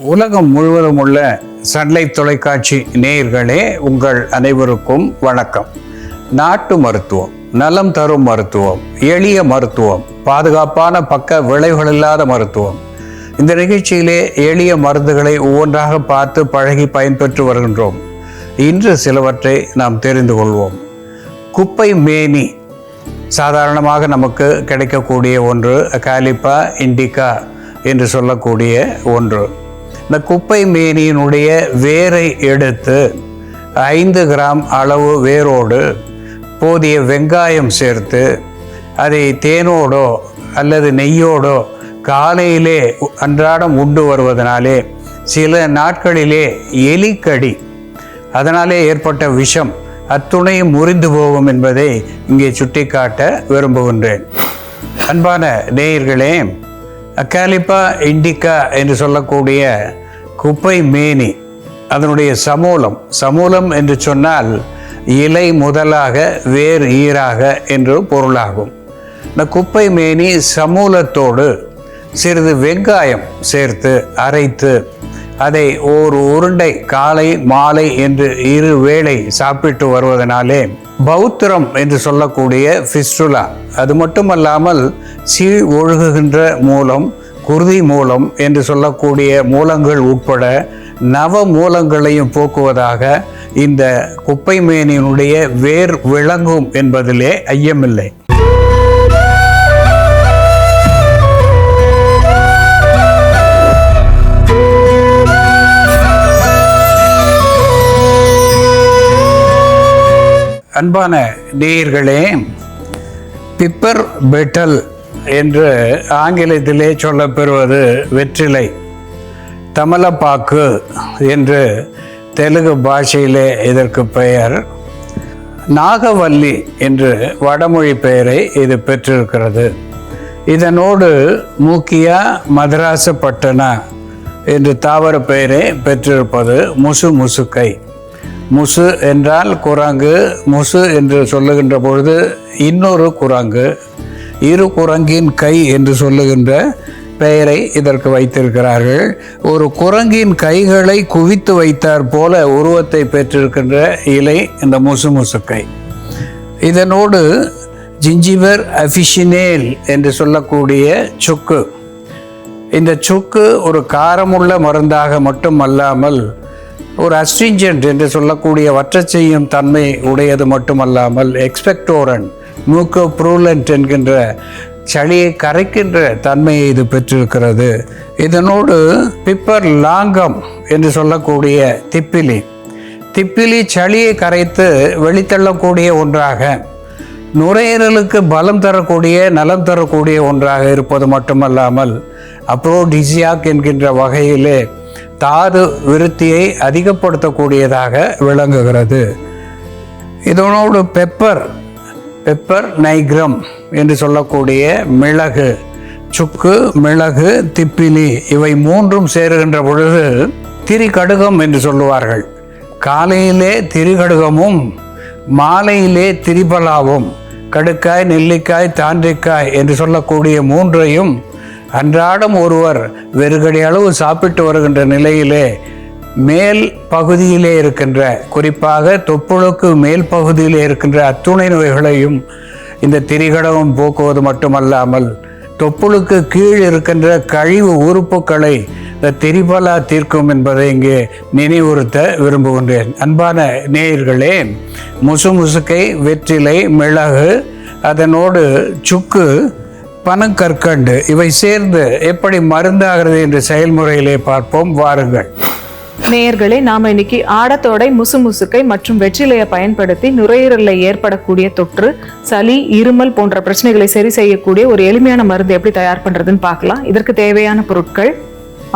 உலகம் முழுவதும் உள்ள சன்லைட் தொலைக்காட்சி நேயர்களே உங்கள் அனைவருக்கும் வணக்கம். நாட்டு மருத்துவம் நலம் தரும் மருத்துவம் எளிய மருத்துவம் பாதுகாப்பான பக்க விளைவுகள் இல்லாத மருத்துவம். இந்த நிகழ்ச்சியிலே எளிய மருந்துகளை ஒவ்வொன்றாக பார்த்து பழகி பயன்பெற்று வருகின்றோம். இன்று சிலவற்றை நாம் தெரிந்து கொள்வோம். குப்பை மேனி சாதாரணமாக நமக்கு கிடைக்கக்கூடிய ஒன்று காலிப்பா இண்டிகா என்று சொல்லக்கூடிய ஒன்று. இந்த குப்பை மேனியினுடைய வேரை எடுத்து ஐந்து கிராம் அளவு வேரோடு போதிய வெங்காயம் சேர்த்து அதை தேனோடோ அல்லது நெய்யோடோ காலையிலே அன்றாடம் உண்டு வருவதனாலே சில நாட்களிலே எலிக்கடி அதனாலே ஏற்பட்ட விஷம் அத்துணையும் முறிந்து போகும் என்பதை இங்கே சுட்டிக்காட்ட விரும்புகின்றேன். அன்பான நேயர்களே அக்காலிப்பா இண்டிகா என்று சொல்லக்கூடிய குப்பை மேனி அதனுடைய சமூலம். சமூலம் என்று சொன்னால் இலை முதலாக வேர் ஈராக என்று பொருளாகும். இந்த குப்பை மேனி சமூலத்தோடு சிறிது வெங்காயம் சேர்த்து அரைத்து அதை ஓர் உருண்டை காலை மாலை என்று இரு வேளை சாப்பிட்டு வருவதனாலே பௌத்திரம் என்று சொல்லக்கூடிய ஃபிஸ்டுலா அது மட்டுமல்லாமல் சீழ் ஒழுகுகின்ற மூலம் குருதி மூலம் என்று சொல்லக்கூடிய மூலங்கள் உட்பட நவ மூலங்களையும் போக்குவதாக இந்த குப்பை மேனியினுடைய வேர் விளங்கும் என்பதிலே ஐயமில்லை. அன்பான நேயர்களே பிப்பர் பெட்டல் என்று ஆங்கிலத்திலே சொல்லப்பெறுவது வெற்றிலை தமலப்பாக்கு என்று தெலுங்கு பாஷையிலே இதற்கு பெயர். நாகவல்லி என்று வடமொழி பெயரை இது பெற்றிருக்கிறது. இதனோடு மூக்கியா மதராச என்று தாவர பெயரை பெற்றிருப்பது முசு முசுக்கை முசு என்றால் குரங்கு முசு என்று சொல்லுகின்ற பொழுது இன்னொரு குரங்கு இரு குரங்கின் கை என்று சொல்லுகின்ற பெயரை இதற்கு வைத்திருக்கிறார்கள். ஒரு குரங்கின் கைகளை குவித்து வைத்தார் போல உருவத்தை பெற்றிருக்கின்ற இலை இந்த முசு முசுக்கை இதனோடு ஜிஞ்சிபர் அஃபிஷினேல் என்று சொல்லக்கூடிய சுக்கு. இந்த சுக்கு ஒரு காரமுள்ள மருந்தாக மட்டும் அல்லாமல் ஒரு அஸ்ட்ரிஞ்சன்ட் என்று சொல்லக்கூடிய வற்றச் செய்யும் தன்மை உடையது மட்டுமல்லாமல் எக்ஸ்பெக்டோரன் மூக்கோ ப்ரூலண்ட் என்கின்ற சளியை கரைக்கின்ற தன்மையை இது பெற்றிருக்கிறது. இதனோடு பிப்பர் லாங்கம் என்று சொல்லக்கூடிய திப்பிலி. திப்பிலி சளியை கரைத்து வெளித்தள்ளக்கூடிய ஒன்றாக நுரையீரலுக்கு பலம் தரக்கூடிய நலம் தரக்கூடிய ஒன்றாக இருப்பது மட்டுமல்லாமல் அப்ரோடிசியாக் என்கின்ற வகையிலே தாது விருத்தியை அதிகப்படுத்தக்கூடியதாக விளங்குகிறது. இதனோடு பெப்பர் பெப்பர் நைக்ரம் என்று சொல்லக்கூடிய மிளகு சுக்கு மிளகு திப்பிலி இவை மூன்றும் சேருகின்ற பொழுது திரிகடுகம் என்று சொல்லுவார்கள். காலையிலே திரிகடுகமும் மாலையிலே திரிபலாவும் கடுக்காய் நெல்லிக்காய் தாண்டிக்காய் என்று சொல்லக்கூடிய மூன்றையும் அன்றாடம் ஒருவர் வெறுகடி அளவு சாப்பிட்டு வருகின்ற நிலையிலே மேல் பகுதியிலே இருக்கின்ற குறிப்பாக தொப்புளுக்கு மேல் பகுதியிலே இருக்கின்ற அத்துணை நோய்களையும் இந்த திரிகடவும் போக்குவது மட்டுமல்லாமல் தொப்புளுக்கு கீழ் இருக்கின்ற கழிவு உறுப்புகளை இந்த திரிபலா தீர்க்கும் என்பதை இங்கே நினைவுறுத்த விரும்புகின்றேன். அன்பான நேயர்களே முசு முசுக்கை வெற்றிலை மிளகு அதனோடு சுக்கு பனங்கற்கண்டு இவை சேர்ந்து எப்படி மருந்தாகிறது என்ற செயல்முறையிலே பார்ப்போம். வாருங்கள். நேயர்களே நாம் இன்னைக்கு ஆடத்தோடை முசுமுசுக்கை மற்றும் வெற்றிலையை பயன்படுத்தி நுரையீரலில் ஏற்படக்கூடிய தொற்று சளி இருமல் போன்ற பிரச்சனைகளை சரி செய்யக்கூடிய ஒரு எளிமையான மருந்து எப்படி தயார் பண்ணுறதுன்னு பார்க்கலாம். இதற்கு தேவையான பொருட்கள்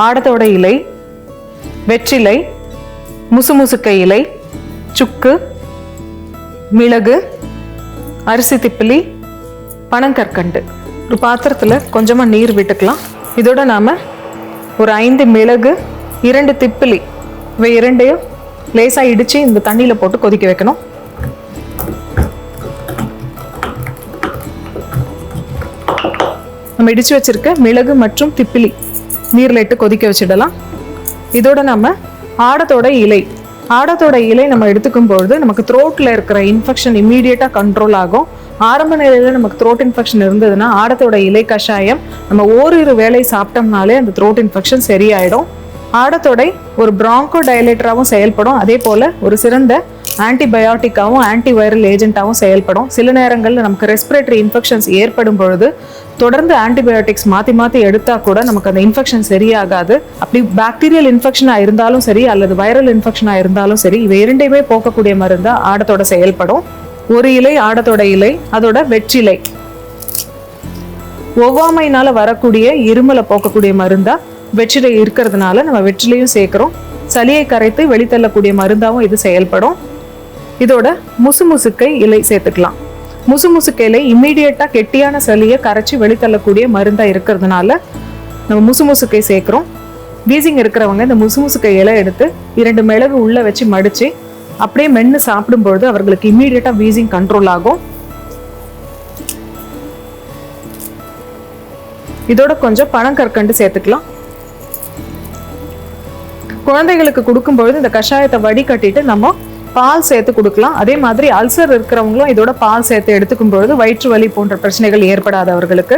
ஆடத்தோட இலை வெற்றிலை முசுமுசுக்கை இலை சுக்கு மிளகு அரிசி திப்பிலி பனங்கற்கண்டு. ஒரு பாத்திரத்தில் கொஞ்சமாக நீர் விட்டுக்கலாம். இதோட நாம் ஒரு ஐந்து மிளகு இரண்டு திப்பிலி இவை இரண்டையும் லேசாக இடித்து இந்த தண்ணியில் போட்டு கொதிக்க வைக்கணும். நம்ம இடித்து வச்சுருக்க மிளகு மற்றும் திப்பிலி நீரில் இட்டு கொதிக்க வச்சிடலாம். இதோட நம்ம ஆடத்தோட இலை ஆடத்தோட இலை நம்ம எடுத்துக்கும் பொழுது நமக்கு த்ரோட்டில் இருக்கிற இன்ஃபெக்ஷன் இம்மீடியட்டாக கண்ட்ரோல் ஆகும். ஆரம்ப நிலையில் நமக்கு த்ரோட் இன்ஃபெக்ஷன் இருந்ததுன்னா ஆடத்தோட இலை கஷாயம் நம்ம ஓரிரு வேலை சாப்பிட்டோம்னாலே அந்த த்ரோட் இன்ஃபெக்ஷன் சரியாயிடும். ஆடத்தொடை ஒரு பிராங்கோ டயலேட்டராகவும் செயல்படும். அதே போல் ஒரு சிறந்த ஆன்டிபயோட்டிக்காவும் ஆன்டிவைரல் ஏஜென்ட்டாகவும் செயல்படும். சில நேரங்களில் நமக்கு ரெஸ்பிரேட்டரி இன்ஃபெக்ஷன்ஸ் ஏற்படும் பொழுது தொடர்ந்து ஆன்டிபயோட்டிக்ஸ் மாற்றி மாற்றி எடுத்தால் கூட நமக்கு அந்த இன்ஃபெக்ஷன் சரியாகாது. அப்படி பாக்டீரியல் இன்ஃபெக்ஷனாக இருந்தாலும் சரி அல்லது வைரல் இன்ஃபெக்ஷனாக இருந்தாலும் சரி இவை இரண்டையுமே போக்கக்கூடிய மருந்தாக ஆடத்தோட செயல்படும். ஒரு இலை ஆடத்தோட இலை அதோட வெற்றிலை. ஒவ்வாமையினால வரக்கூடிய இருமலை போக்கக்கூடிய மருந்தா வெற்றிலை இருக்கிறதுனால நம்ம வெற்றிலையும் சேர்க்கிறோம். சளியை கரைத்து வெளித்தள்ளக்கூடிய மருந்தாவும் இது செயல்படும். இதோட முசுமுசுக்கை இலை சேர்த்துக்கலாம். முசுமுசுக்கை இலை இம்மீடியட்டாக கெட்டியான சளியை கரைச்சி வெளித்தள்ளக்கூடிய மருந்தாக இருக்கிறதுனால நம்ம முசுமுசுக்கை சேர்க்குறோம். வீசிங் இருக்கிறவங்க இந்த முசுமுசுக்கை இலை எடுத்து இரண்டு மிளகு உள்ளே வச்சு மடித்து அப்படியே மென்று சாப்பிடும்பொழுது அவர்களுக்கு இம்மீடியட்டாக வீசிங் கண்ட்ரோல் ஆகும். இதோட கொஞ்சம் பனங்கற்கண்டு சேர்த்துக்கலாம். குழந்தைகளுக்கு கொடுக்கும்பொழுது இந்த கஷாயத்தை வடிகட்டிட்டு நம்ம பால் சேர்த்து கொடுக்கலாம். அதே மாதிரி அல்சர் இருக்கிறவங்களும் இதோட பால் சேர்த்து எடுத்துக்கும் பொழுது வயிற்று வலி போன்ற பிரச்சனைகள் ஏற்படாதவர்களுக்கு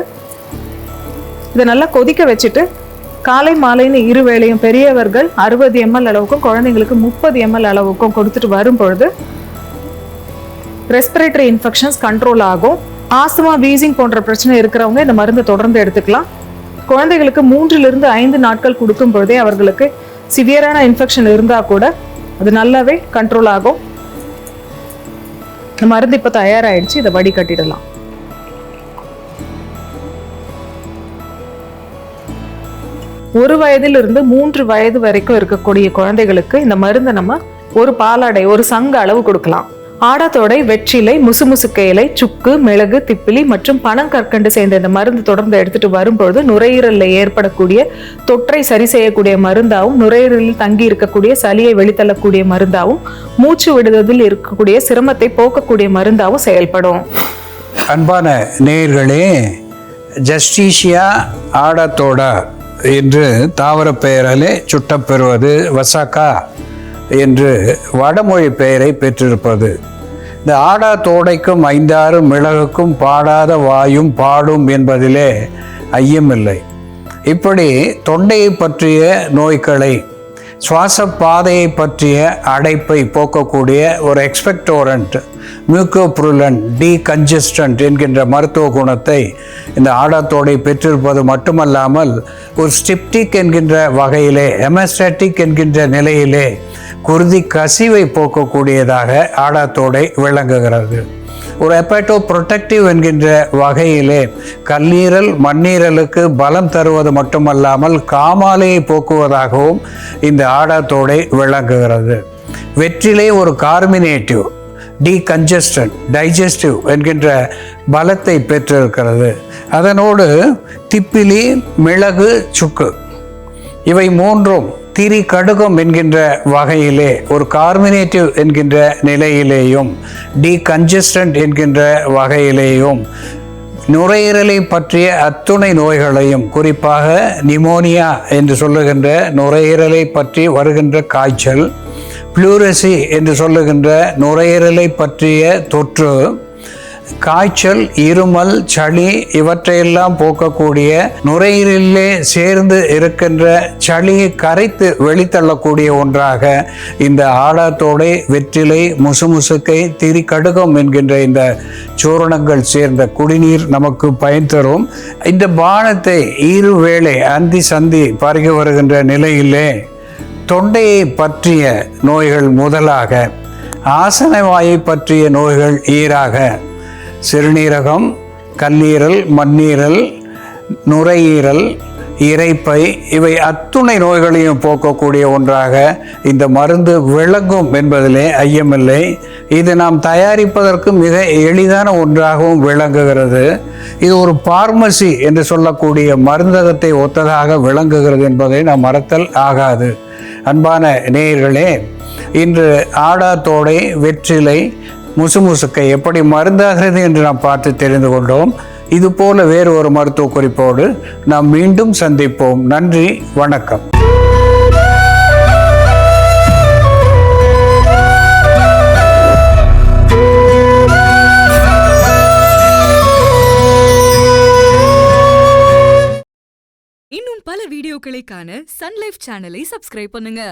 இதை நல்லா கொதிக்க வச்சுட்டு காலை மாலைன்னு இரு வேளையும் பெரியவர்கள் அறுபது எம்எல் அளவுக்கும் குழந்தைங்களுக்கு முப்பது எம்எல் அளவுக்கும் கொடுத்துட்டு வரும் பொழுது ரெஸ்பிரேட்டரி இன்ஃபெக்ஷன்ஸ் கண்ட்ரோல் ஆகும். ஆஸ்துமா வீசிங் போன்ற பிரச்சனை இருக்கிறவங்க இந்த மருந்தை தொடர்ந்து எடுத்துக்கலாம். குழந்தைகளுக்கு மூன்றிலிருந்து ஐந்து நாட்கள் கொடுக்கும் பொழுதே அவர்களுக்கு சிவியரான இன்ஃபெக்ஷன் இருந்தால் கூட அது நல்லாவே கண்ட்ரோல் ஆகும். இந்த மருந்து இப்போ தயாராகிடுச்சு இதை வடிகட்டிடலாம். ஒரு வயதிலிருந்து மூன்று வயது வரைக்கும் இருக்கக்கூடிய குழந்தைகளுக்கு இந்த மருந்தை நம்ம ஒரு பாலாடை ஒரு சங்க அளவு கொடுக்கலாம். ஆடாத்தோடை வெற்றிலை முசுமுசுக்க இலை சுக்கு மிளகு திப்பிலி மற்றும் பனங்கற்கண்டு சேர்ந்த இந்த மருந்து தொடர்ந்து எடுத்துட்டு வரும்பொழுது நுரையீரலில் ஏற்படக்கூடிய தொற்றை சரி செய்யக்கூடிய மருந்தாகவும் நுரையீரலில் தங்கி இருக்கக்கூடிய சளியை வெளித்தள்ளக்கூடிய மருந்தாகவும் மூச்சு விடுதலில் இருக்கக்கூடிய சிரமத்தை போக்கக்கூடிய மருந்தாகவும் செயல்படும். அன்பான நேயர்களே ஜஸ்டிஷியா ஆடாத்தோடா என்று தாவர பெயராலே சுட்டப்பெறுவது வசாக்கா என்று வடமொழி பெயரை பெற்றிருப்பது. இந்த ஆடா தோடைக்கும் ஐந்தாறு மிளகுக்கும் பாடாத வாயும் பாடும் என்பதிலே ஐயமில்லை. இப்படி தொண்டையை பற்றிய நோய்களை சுவாச பாதையை பற்றிய அடைப்பை போக்கக்கூடிய ஒரு எக்ஸ்பெக்டோரண்ட் மியூக்கோப்ருலன் டீகன்ஜஸ்டன்ட் என்கின்ற மருத்துவ குணத்தை இந்த ஆடாத்தோடை பெற்றிருப்பது மட்டுமல்லாமல் ஒரு ஸ்டிப்டிக் என்கின்ற வகையிலே ஹெமஸ்டாட்டிக் என்கின்ற நிலையிலே குருதி கசிவை போக்கக்கூடியதாக ஆடாத்தோடை விளங்குகிறது. ஒரு எப்பேட்டோ புரொடெக்டிவ் என்கின்ற வகையிலே கல்லீரல் மண்ணீரலுக்கு பலம் தருவது மட்டுமல்லாமல் காமாலையை போக்குவதாகவும் இந்த ஆடாத்தோடை விளங்குகிறது. வெற்றிலே ஒரு கார்மினேட்டிவ் டீகஞ்சஸ்டன் டைஜஸ்டிவ் என்கின்ற பலத்தை பெற்றிருக்கிறது. அதனோடு திப்பிலி மிளகு சுக்கு இவை மூன்றும் திரி கடுகம் என்கின்ற வகையிலே ஒரு கார்மினேட்டிவ் என்கின்ற நிலையிலேயும் டீகன்ஜஸ்டன்ட் என்கின்ற வகையிலேயும் நுரையீரலை பற்றிய அத்துணை நோய்களையும் குறிப்பாக நிமோனியா என்று சொல்லுகின்ற நுரையீரலை பற்றி வருகின்ற காய்ச்சல் பிளூரசி என்று சொல்லுகின்ற நுரையீரலை பற்றிய தொற்று காய்ச்சல் இருமல் சளி இவற்றையெல்லாம் போக்கக்கூடிய நுரையீரலிலே சேர்ந்து இருக்கின்ற சளியை கரைத்து வெளித்தள்ளக்கூடிய ஒன்றாக இந்த ஆடாத்தோடை வெற்றிலை முசுமுசுக்கை திரி கடுகம் என்கின்ற இந்த சூரணங்கள் சேர்ந்த குடிநீர் நமக்கு பயன் தரும். இந்த பானத்தை இருவேளை அந்தி சந்தி பருகி வருகின்ற நிலையிலே தொண்டையை பற்றிய நோய்கள் முதலாக ஆசன வாயை பற்றிய நோய்கள் ஈராக சிறுநீரகம் கல்லீரல் மண்ணீரல் நுரையீரல் இரைப்பை இவை அத்துணை நோய்களையும் போக்கக்கூடிய ஒன்றாக இந்த மருந்து விளங்கும் என்பதிலே ஐயமில்லை. இது நாம் தயாரிப்பதற்கு மிக எளிதான ஒன்றாகவும் விளங்குகிறது. இது ஒரு பார்மசி என்று சொல்லக்கூடிய மருந்தகத்தை ஒத்ததாக விளங்குகிறது என்பதை நாம் மறத்தல் ஆகாது. அன்பான நேயர்களே இன்று ஆடாத்தோடை வெற்றிலை முசுமுசுக்கை எப்படி மருந்தாகிறது என்று நாம் பார்த்து தெரிந்து கொண்டோம். இது போல வேறு ஒரு மருத்துவ குறிப்போடு நாம் மீண்டும் சந்திப்போம். நன்றி வணக்கம். வீடியோக்களை காண சன்லைஃப் சேனலை சப்ஸ்கிரைப் பண்ணுங்க.